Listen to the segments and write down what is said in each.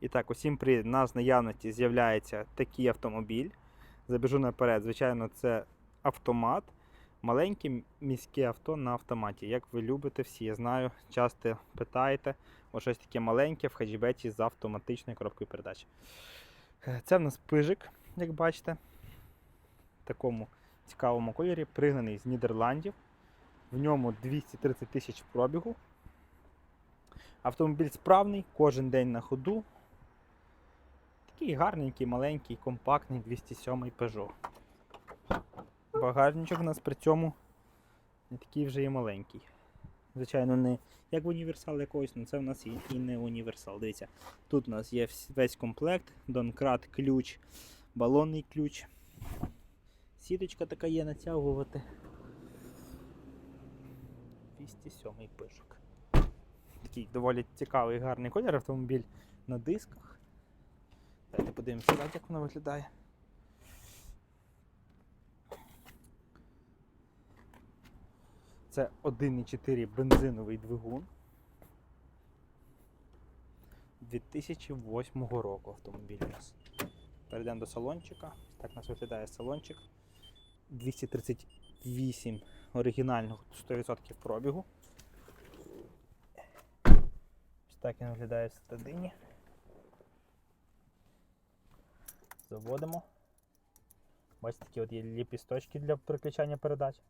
І так, усім. У нас наявності з'являється такий автомобіль. Забіжу наперед. Звичайно, це автомат. Маленьке міське авто на автоматі. Як ви любите всі, я знаю, часто питаєте. Ось щось таке маленьке в хеджбеті з автоматичною коробкою передач. Це в нас пижик, як бачите, в такому цікавому кольорі, пригнаний з Нідерландів. В ньому 230 тисяч пробігу. Автомобіль справний, кожен день на ходу. Такий гарненький, маленький, компактний 207 Peugeot. Багажничок у нас при цьому не такий вже і маленький. Звичайно, не як універсал якогось, але це в нас і, і не універсал. Дивіться, тут у нас є весь комплект, донкрат, ключ, балонний ключ. Сіточка така є натягувати. 207 пишок. Такий доволі цікавий гарний колір автомобіль на дисках. Давайте подивимося, як воно виглядає. Це 1,4 бензиновий двигун. 2008 року автомобіль у нас. Перейдемо до салончика. Так у нас виглядає салончик. 238 оригінального 100% пробігу. Ось так він виглядає всередині. Заводимо. Бачите, такі от є ліпісточки для переключання передач.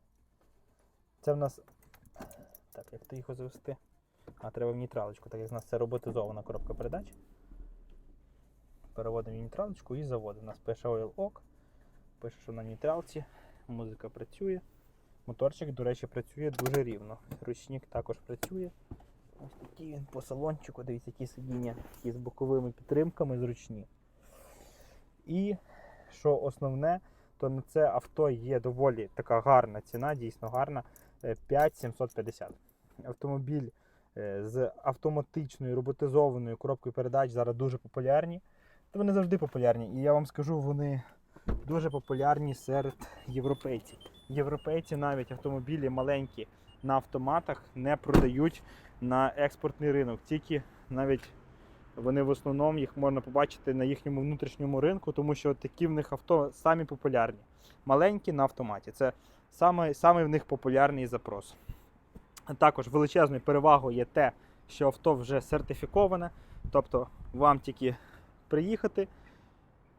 Це в нас. Так, як то їх завести? А, треба в нейтралочку, так як в нас це роботизована коробка передач. Переводимо в нейтралочку і заводимо. У нас пише Oil OK. Пише, що на нейтралці. Музика працює. Моторчик, до речі, працює дуже рівно. Ручник також працює. Ось такий він по салончику, дивіться, які сидіння, такі з боковими підтримками зручні. І що основне, то на це авто є доволі така гарна ціна, дійсно гарна. е, 5750. Автомобіль е, з автоматичною роботизованою коробкою передач зараз дуже популярні. Та вони завжди популярні. І я вам скажу, вони дуже популярні серед європейців. Європейці навіть автомобілі маленькі на автоматах не продають на експортний ринок. Тільки навіть вони в основному їх можна побачити на їхньому внутрішньому ринку, тому що такі в них авто самі популярні. Маленькі на автоматі. Це саме, в них популярний запрос. Також величезною перевагою є те, що авто вже сертифіковане, тобто вам тільки приїхати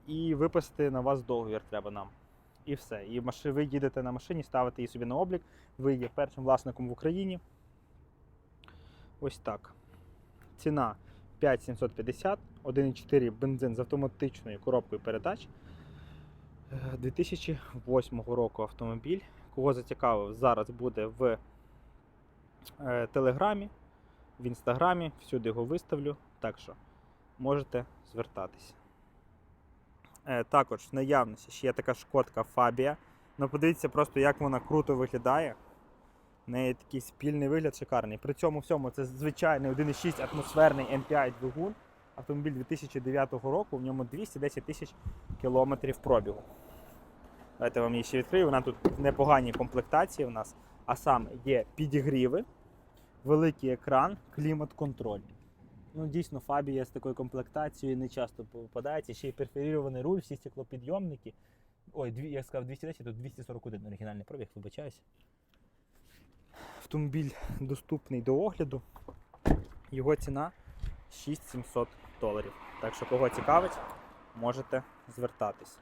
і виписати на вас договір треба нам. І все. І ви їдете на машині, ставите її собі на облік. Ви є першим власником в Україні. Ось так. Ціна 5750, 1,4 бензин з автоматичною коробкою передач. Е, 2008 року автомобіль. Кого зацікавив, зараз буде в е, Телеграмі, в інстаграмі, всюди його виставлю. Так що можете звертатися. Е, Також в наявності ще є така шкодка Фабія. Ну подивіться просто, як вона круто виглядає. В неї такий спільний вигляд шикарний. При цьому всьому це звичайний 1,6 атмосферний MPI двигун. Автомобіль 2009 року, в ньому 210 тисяч кілометрів пробігу. Давайте вам її ще відкрию. Вона тут в непоганій комплектації у нас. А саме є підігріви, великий екран, клімат-контроль. Ну, дійсно, Фабія з такою комплектацією не часто попадається. Ще й перфорірований руль, всі стеклопідйомники. Ой, я сказав 210, тут 241 оригінальний пробіг, вибачаюсь. Автомобіль доступний до огляду. Його ціна 6700 доларів. Так що, кого цікавить, можете звертатись.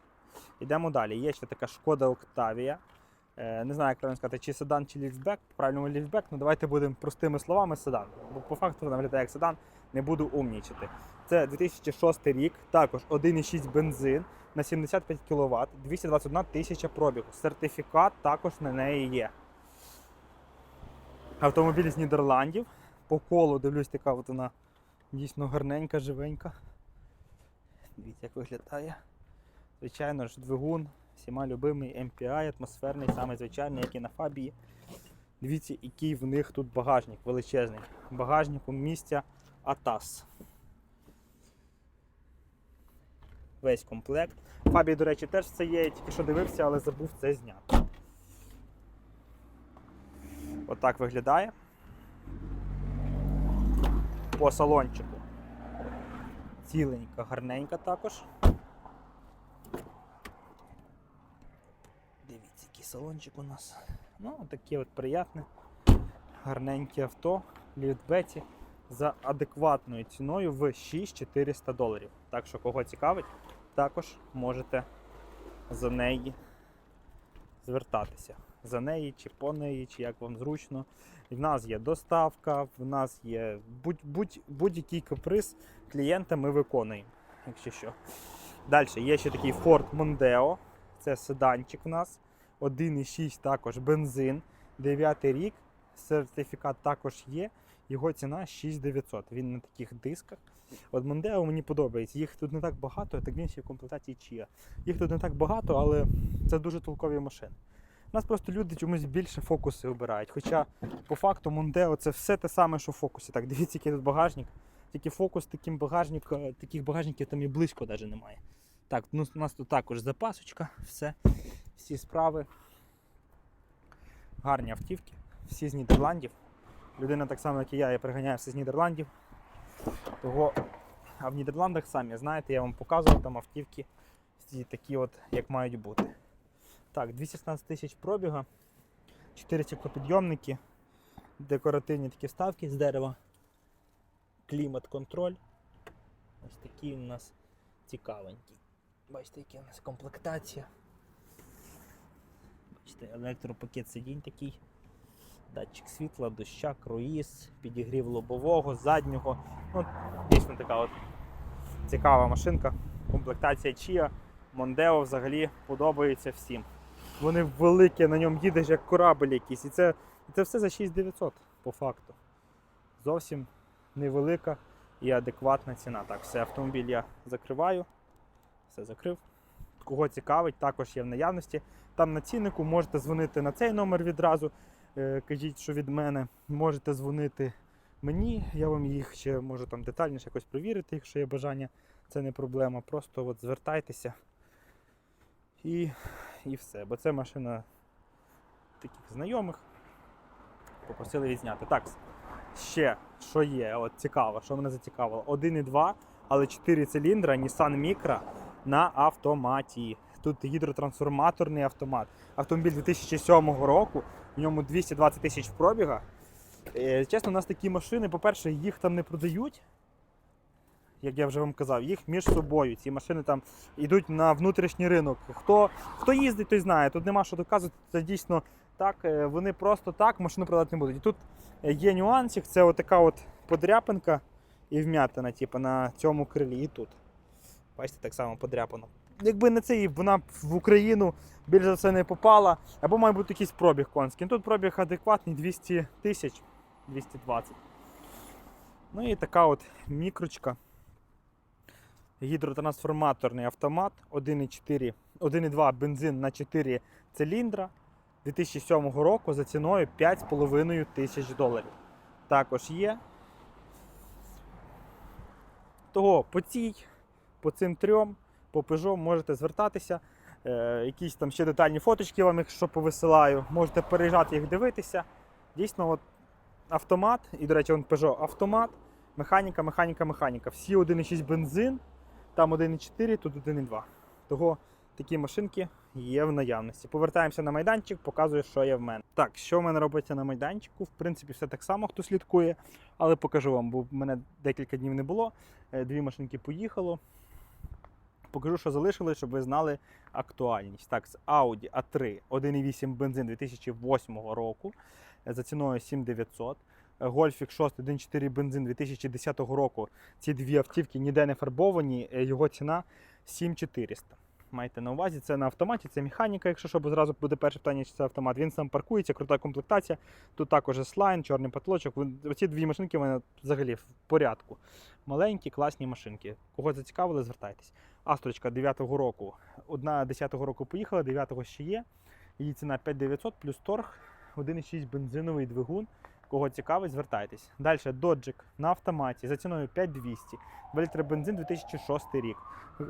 Йдемо далі. Є ще така шкода Октавія. Е, Не знаю, як правильно сказати, чи седан, чи ліфтбек. Правильно ліфтбек, ну давайте будемо простими словами седан. Бо по факту вона виглядає як седан, не буду умнічити. Це 2006 рік, також 1,6 бензин на 75 кВт, 221 тисяча пробігу. Сертифікат також на неї є. Автомобіль з Нідерландів. По колу дивлюсь, така от вона дійсно гарненька, живенька. Дивіться, як виглядає. Звичайно ж, двигун, всіма любимий MPI, атмосферний, саме звичайний, як і на Фабії. Дивіться, який в них тут багажник величезний. Багажнику місця Атас. Весь комплект. Фабії, до речі, теж це є, я тільки що дивився, але забув це зняти. Отак виглядає. По салончику. Ціленька, гарненька також. Дивіться, який салончик у нас. Ну, таке от приятне, гарненьке авто в ліфтбеті за адекватною ціною в 6400 доларів. Так що, кого цікавить, також можете за неї звертатися. За неї чи по неї, чи як вам зручно. В нас є доставка, в нас є будь, будь, будь-який каприз клієнта ми виконуємо, якщо що. Далі є ще такий Ford Mondeo. Це седанчик у нас. 1,6 також бензин. 9 рік. Сертифікат також є. Його ціна 6900. Він на таких дисках. От Mondeo мені подобається. Їх тут не так багато, так він ще в комплектації Chia. Їх тут не так багато, але це дуже толкові машини. У нас просто люди чомусь більше фокуси обирають. Хоча по факту Mondeo це все те саме, що в фокусі. Так, дивіться, який тут багажник. Тільки фокус таким багажник, таких багажників там і близько навіть немає. Так, ну, у нас тут також запасочка, все, всі справи. Гарні автівки, всі з Нідерландів. Людина так само, як і я, я приганяю все з Нідерландів. Того, а в Нідерландах самі, знаєте, я вам показував там автівки такі, от, як мають бути. Так, 216 тисяч пробіга, 4 стеклопідйомники, декоративні такі вставки з дерева, клімат-контроль. Ось такий у нас цікавенький. Бачите, яка у нас комплектація. Бачите, електропакет сидінь такий. Датчик світла, доща, круїз, підігрів лобового, заднього. Ну, дійсно така от цікава машинка. Комплектація Chia. Мондео взагалі подобається всім. Вони великі, на ньому їдеш як корабль якийсь. І це, і це все за 6900 по факту. Зовсім невелика і адекватна ціна. Так, все, автомобіль я закриваю. Все закрив. Кого цікавить, також є в наявності. Там на ціннику можете дзвонити на цей номер відразу. Е, Кажіть, що від мене. Можете дзвонити мені, я вам їх ще можу там детальніше якось перевірити, якщо є бажання, це не проблема. Просто от звертайтеся і, і все. Бо це машина таких знайомих. Попросили відзняти. Так, ще що є, от цікаво, що мене зацікавило. 1,2, але 4 циліндра Nissan Micra на автоматі. Тут гідротрансформаторний автомат. Автомобіль 2007 року, в ньому 220 тисяч пробіга. Е, Чесно, у нас такі машини, по-перше, їх там не продають, як я вже вам казав, їх між собою. Ці машини там йдуть на внутрішній ринок. Хто, хто їздить, той знає. Тут нема що доказувати. Це дійсно так. е, Вони просто так машину продати не будуть. І тут е, є нюансик, це отака от подряпинка і вмятина, типу, на цьому крилі і тут. Бачите, так само подряпано. Якби не це, і вона в Україну більш за все не попала, або має бути якийсь пробіг конський. Ну, Тут пробіг адекватний 200 тисяч, 220. Ну і така от мікрочка. Гідротрансформаторний автомат 1,4, 1,2 бензин на 4 циліндра 2007 року за ціною 5,5 тисяч доларів. Також є. Того по цій, по цим трьом, по Peugeot можете звертатися. Е, якісь там ще детальні фоточки вам, якщо повисилаю, можете переїжджати їх дивитися. Дійсно, от автомат, і, до речі, он Peugeot автомат, механіка, механіка, механіка. Всі 1,6 бензин, там 1,4, тут 1,2. Того такі машинки є в наявності. Повертаємося на майданчик, показую, що є в мене. Так, що в мене робиться на майданчику? В принципі, все так само, хто слідкує, але покажу вам, бо в мене декілька днів не було. Е, Дві машинки поїхало. Покажу, що залишилось, щоб ви знали актуальність. Так, з Audi A3 1,8 бензин 2008 року е, за ціною 7900. Гольфік 6 1,4 бензин 2010 року. Ці дві автівки ніде не фарбовані, е, його ціна 7400. Майте на увазі, це на автоматі, це механіка, якщо що, бо зразу буде перше питання, чи це автомат. Він сам паркується, крута комплектація. Тут також слайн, чорний потолочок. Оці дві машинки в мене взагалі в порядку. Маленькі, класні машинки. Кого зацікавили, звертайтесь. Астрочка 9-го року. Одна 10-го року поїхала, 9-го ще є. Її ціна 5900 плюс торг, 1,6 бензиновий двигун. Кого цікавить, звертайтесь. Далі доджик на автоматі за ціною 5200. 2 літри бензин 2006 рік.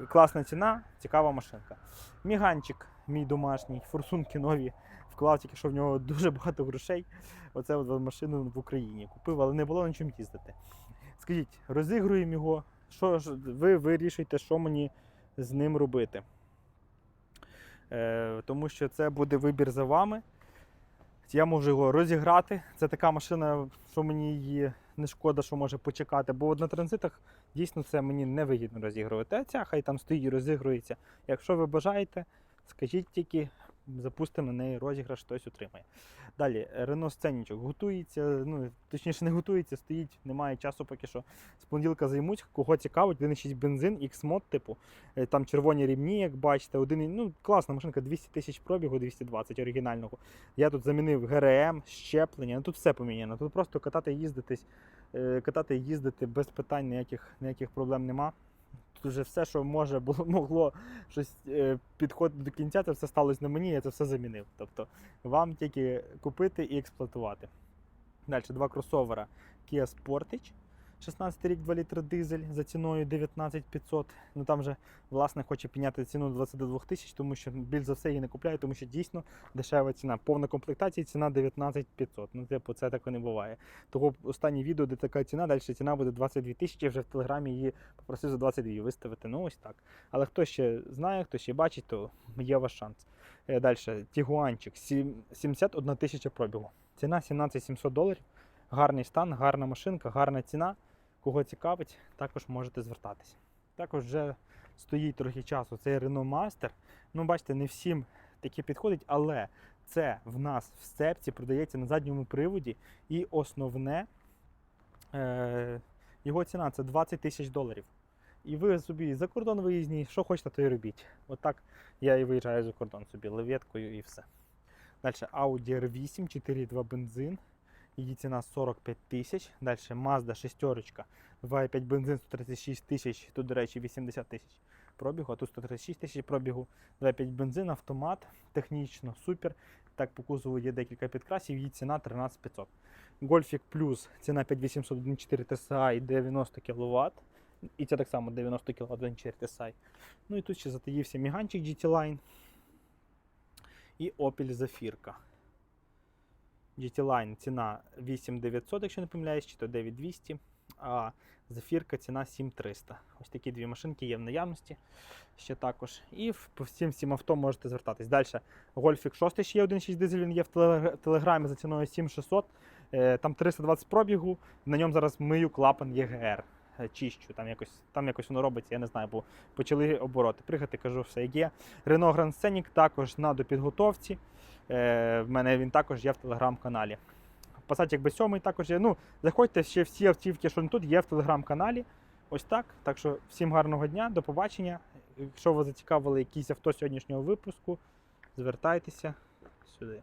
Класна ціна, цікава машинка. Міганчик, мій домашній, форсунки нові. Вклав тільки, що в нього дуже багато грошей. Оце от машину в Україні купив, але не було на чому їздити. Скажіть, розігруємо його, що ж, ви вирішуєте, що мені з ним робити. Е, тому що це буде вибір за вами. Я можу його розіграти. Це така машина, що мені її не шкода, що може почекати. Бо на транзитах дійсно це мені не вигідно розігрувати. А ця хай там стоїть і розігрується. Якщо ви бажаєте, скажіть тільки, запустимо на неї розіграш, хтось отримає. Далі, Renault Сценічок готується, ну точніше не готується, стоїть, немає часу поки що. З понеділка займусь. Кого цікавить, 1.6 бензин, X-мод, типу. Е, Там червоні рівні, як бачите, один, ну класна машинка, 200 тисяч пробігу, 220 оригінального. Я тут замінив ГРМ, щеплення, ну тут все поміняно. Тут просто катати, їздитись, е, катати їздити без питань, ніяких, ніяких проблем нема. Тут вже все, що може було, могло щось е, підходити до кінця, це все сталося на мені, я це все замінив. Тобто вам тільки купити і експлуатувати. Далі два кросовера Kia Sportage. 16 рік 2 літри дизель за ціною 19500. Ну там же власник хоче підняти ціну до 22 тисяч, тому що більш за все її не купляє, тому що дійсно дешева ціна. Повна комплектація ціна 19500. Ну, типу, це так і не буває. Того останнє відео, де така ціна, далі ціна буде 22 тисячі. Вже в телеграмі її попросив за 22 виставити. Ну ось так. Але хто ще знає, хто ще бачить, то є ваш шанс. Далі, Тігуанчик, сім- 71 тисяча пробігу. Ціна 17 700 доларів. Гарний стан, гарна машинка, гарна ціна. Кого цікавить, також можете звертатися. Також вже стоїть трохи часу цей Renault Master. Ну, бачите, не всім таке підходить, але це в нас в сцепці продається на задньому приводі. І основне е, його ціна це 20 тисяч доларів. І ви собі за кордон виїзні, що хочете, то і робіть. Отак я і виїжджаю за кордон собі леветкою і все. Далі Audi R8, 4.2 бензин. Її ціна 45 тисяч. Далі Mazda 6, 2,5 бензин 136 тисяч. Тут, до речі, 80 тисяч пробігу, а тут 136 тисяч пробігу. 2,5 бензин, автомат, технічно супер. Так, по кузову є декілька підкрасів, її ціна 13500. Golfic Plus, ціна 5800 1.4 TSI 90 кВт. І це так само 90 кВт 1.4 TSI. Ну і тут ще затаївся міганчик GT Line і Opel Zafirka. GT Line ціна 8900, якщо не помиляюсь, чи то 9200, а Zafirka ціна 7300. Ось такі дві машинки є в наявності ще також. І по всім всім авто можете звертатись. Далі Golfic 6 ще є 1.6 дизель, він є в телеграмі за ціною 7600. Е, Там 320 пробігу, на ньому зараз мию клапан ЄГР. е, Чищу, там якось, там якось воно робиться, я не знаю, бо почали обороти. Пригати, кажу, все є. Renault Grand Scenic також на допідготовці. Е, в мене він також є в телеграм-каналі. Passat якби сьомий також є. Ну, заходьте ще всі автівки, що тут є в телеграм-каналі. Ось так. Так що всім гарного дня, до побачення. Якщо вас зацікавили якісь авто сьогоднішнього випуску, звертайтеся сюди.